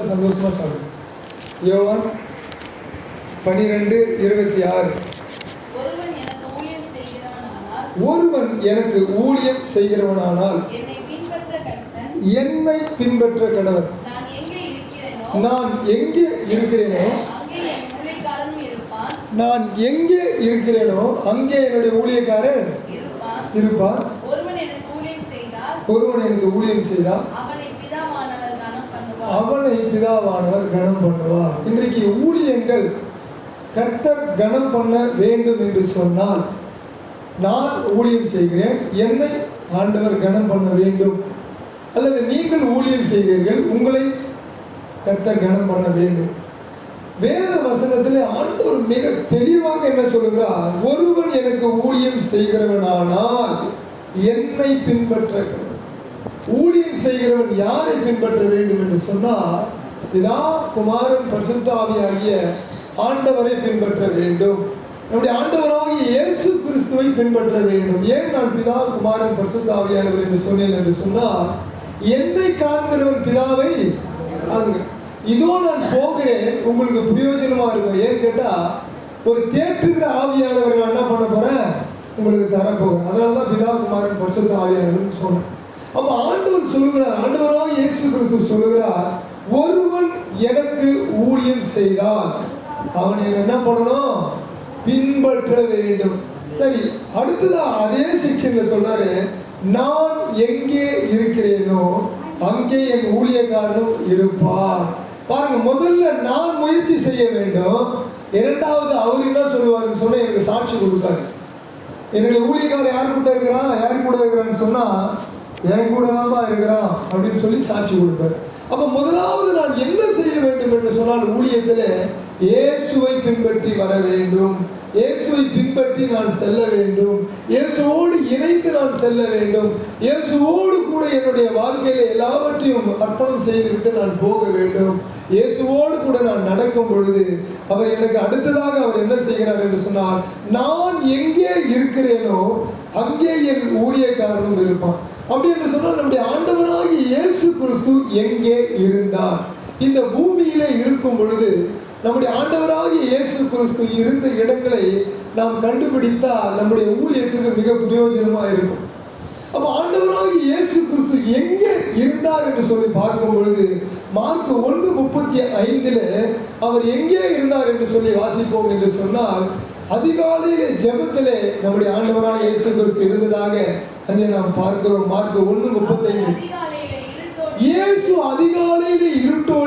பார்த்து சந்தோஷமா சாப்பிடும் யோவான் பனிரெண்டு இருபத்தி ஆறு. ஒருவன் எனக்கு ஊழியம் செய்கிறவனானால் என்னை பின்பற்ற கடவன் நான் எங்கே இருக்கிறேனோ நான் எங்கே இருக்கிறேனோ அங்கே என்னுடைய ஊழியக்காரன் இருப்பான் ஒருவன் எனக்கு ஊழியம் செய்தால் ஒருவன் எனக்கு ஊழியம் செய்தால் அவனை அவனை பிதாவானவர் கனம் பண்ணுவார். இன்றைக்கு ஊழியங்கள் கர்த்தர் கனம் பண்ண வேண்டும் என்று சொன்னால் நான் ஊழியம் செய்கிறேன் என்னை ஆண்டவர் கனம் பண்ண வேண்டும். அல்லது நீங்கள் ஊழியம் செய்கிறீர்கள் உங்களை கர்த்தர் கனம் பண்ண வேண்டும். வேத வசனத்தில் ஆண்டவர் மிக தெளிவாக என்ன சொல்கிறார் ஒருவன் எனக்கு ஊழியம் செய்கிறவனானால் என்னை பின்பற்ற ஊழியம் செய்கிறவன் யாரை பின்பற்ற வேண்டும் என்று சொன்னால் இதா குமாரன் பரிசுத்தாவியாகிய ஆண்டவரை பின்பற்ற வேண்டும். நம்முடைய ஆண்டவராகிய இயேசு கிறிஸ்துவை பின்பற்ற வேண்டும். ஏன் நான் பிதா குமாரன் பரிசுத்தாவியானவர் என்று சொன்னேன் என்று சொன்னால் என்னை காண்கிறவன் பிதாவை இதோ நான் போகிறேன் உங்களுக்கு பிரயோஜனமா இருக்கும். ஏன்னு கேட்டா ஒரு தேற்றுகிற ஆவியானவர்கள் என்ன பண்ண போறேன்? உங்களுக்கு தரப்போகிறேன் அதனால தான் பிதா குமாரன் பரிசுத்த ஆவியானவர்னு சொன்னேன். அப்ப ஆண்டவர் சொல்லுகிறார் ஆண்டவராக இயேசு கிறிஸ்து சொல்லுகிறார் ஒருவன் எனக்கு ஊழியம் செய்தால் அவன் என்ன பண்ணணும்? பின்பற்ற வேண்டும். சரி அடுத்ததா அதே செக்ஷன்ல சொல்றாரு நான் எங்கே இருக்கிறேனோ அங்கே என் ஊழியக்காரனும் இருப்பார் பாருங்க முதல்ல நான் முயற்சி செய்ய வேண்டும். இரண்டாவது அவர் என்ன சொல்லுவாருன்னு சொன்னா எனக்கு சாட்சி கொடுத்தாரு என்னுடைய ஊழியக்காரர் யார் கூட இருக்கிறான்? யார் கூட இருக்கிறான்னு சொன்னா என் கூட தான்ப்பா இருக்கிறான் அப்படின்னு சொல்லி சாட்சி கொடுப்பார் அப்போ முதலாவது நான் என்ன செய்ய வேண்டும் என்று சொன்னால் ஊழியத்தில் இயேசுவை பின்பற்றி வர வேண்டும். இயேசுவை பின்பற்றி நான் செல்ல வேண்டும். இயேசுவோடு இணைந்து நான் செல்ல வேண்டும். இயேசுவோடு கூட என்னுடைய வாழ்க்கையில் எல்லாவற்றையும் அர்ப்பணம் செய்துவிட்டு நான் போக வேண்டும். இயேசுவோடு கூட நான் நடக்கும் பொழுது அவர் எனக்கு அடுத்ததாக அவர் என்ன செய்கிறார் என்று சொன்னால் நான் எங்கே இருக்கிறேனோ அங்கே என் ஊழியக்காரனும் இருப்பான். அப்படி என்று சொன்னால் நம்முடைய ஆண்டவனாகி இயேசு கிறிஸ்து எங்கே இருந்தார்? இந்த பூமியிலே இருக்கும் பொழுது நம்முடைய ஆண்டவராகிய இயேசு கிறிஸ்து இருந்த இடங்களை நாம் கண்டுபிடித்தால் நம்முடைய ஊழியத்துக்கு மிக பிரயோஜனமாக இருக்கும். அப்போ ஆண்டவராகி இயேசு கிறிஸ்து எங்கே இருந்தார் என்று சொல்லி பார்க்கும் பொழுது மார்க் ஒன்று முப்பத்தி ஐந்துல அவர் எங்கே இருந்தார் என்று சொல்லி வாசிப்போம் என்று சொன்னால் அதிகாலையிலே ஜெபத்திலே நம்முடைய ஆண்டவராக இயேசு கிறிஸ்து இருந்ததாக அங்கே நாம் பார்க்கிறோம். மார்க் ஒன்று முப்பத்தைந்து இயேசு அதிகாலையிலே இருட்டோடு